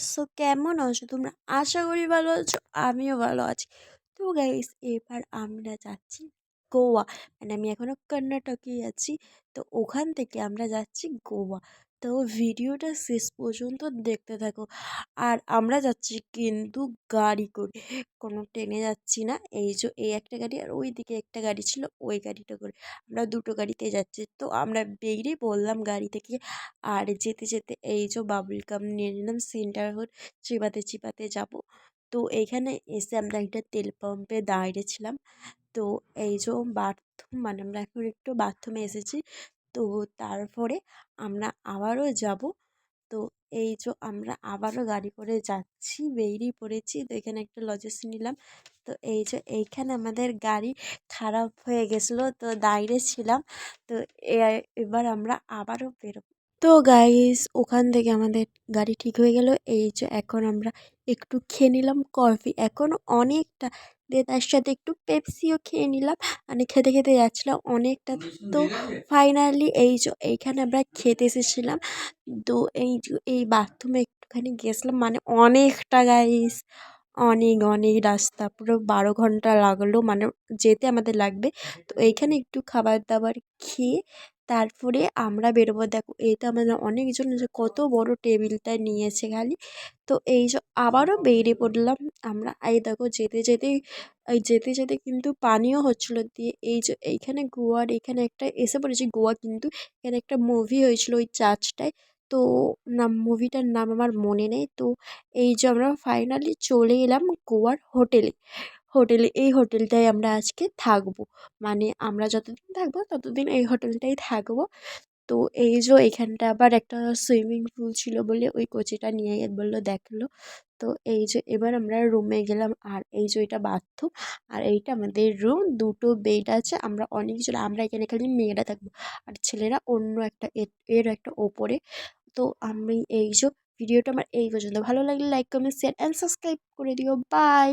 Guys so কেমন আছো? তোমরা আশা করি ভালো আছো, আমিও ভালো আছি। তো গাইস এবার আমরা যাচ্ছি গোয়া। মানে আমি এখনও কর্ণাটকেই আছি। তো ওখান থেকে আমরা যাচ্ছি গোয়া। তো ভিডিওটা শেষ পর্যন্ত দেখতে থাকো। আর আমরা যাচ্ছি কিন্তু গাড়ি করে। কোনো ট্রেনে যাচ্ছি না। এই যে, এই একটা গাড়ি আর ওই দিকে একটা গাড়ি ছিল ওই গাড়িটা করে। আমরা দুটো গাড়িতে যাচ্ছি। তো আমরা বেরিয়ে বললাম গাড়ি থেকে। আর যেতে যেতে এই যে বাবুল গাম নিয়ে নিলাম সেন্টার হুড চিপাতে চিবাতে যাব। তো এইখানে এসে আমরা একটা তেল পাম্পে দাঁড়িয়েছিলাম তো এই যে বাথরুম মানে আমরা এখন একটু বাথরুমে এসেছি, তো তারপরে আমরা আবারও যাব। তো এই যে আমরা আবারও গাড়ি করে যাচ্ছি, বেরিয়ে পড়েছি, তো এখানে একটা লজেস নিলাম। তো এই যে এইখানে আমাদের গাড়ি খারাপ হয়ে গেছিল, তো দাঁড়িয়ে ছিলাম। তো এবার আমরা আবারও বেরোবো। তো গাইস ওখান থেকে আমাদের গাড়ি ঠিক হয়ে গেল। এই যে এখন আমরা একটু খেয়ে নিলাম কফি এখন অনেকটা দিয়ে তার সাথে একটু পেপসিও খেয়ে নিলাম। মানে খেতে খেতে যাচ্ছিলাম অনেকটা তো ফাইনালি এই যে এইখানে আমরা খেতে এসেছিলাম। তো এই যে এই বাথরুমে একটুখানি গেছিলাম। মানে অনেকটা গাইস অনেক অনেক রাস্তা। পুরো বারো ঘণ্টা লাগল। মানে যেতে আমাদের লাগবে। তো এইখানে একটু খাবার দাবার খেয়ে তারপরে আমরা বেরোবো। দেখো এটা আমাদের অনেকজন কত বড় টেবিলটা নিয়েছে খালি। তো এই যে আবারও বেরিয়ে পড়লাম আমরা। এই দেখো, যেতে যেতেই এই যেতে যেতে কিন্তু পানিও হচ্ছিল। দিয়ে এই যে এইখানে গোয়ার এখানে একটা, এসে পড়েছি গোয়া কিন্তু এখানে একটা মুভি হয়েছিল ওই চার্চটায়। তো নাম মুভিটার নাম আমার মনে নেই। তো এই যে আমরা ফাইনালি চলে এলাম গোয়ার হোটেলে হোটেলে, এই হোটেলটায় আমরা আজকে থাকব। মানে আমরা যতদিন থাকব, ততদিন এই হোটেলটাই থাকব। তো এই যে এখানটা আবার একটা সুইমিং পুল ছিল বলে ওই কোচিটা নিয়ে বলল, দেখল। তো এই যে এবার আমরা রুমে গেলাম আর এই যে এটা বাথরুম আর এইটা আমাদের রুম। দুটো বেড আছে, আমরা অনেক অনেকজন আমরা এখানে খালি মেয়েরা থাকব আর ছেলেরা অন্য একটা এর একটা ওপরে। তো আমি এই যে ভিডিওটা আমার এই পর্যন্ত। ভালো লাগলে like comment share and subscribe করে দিও। বাই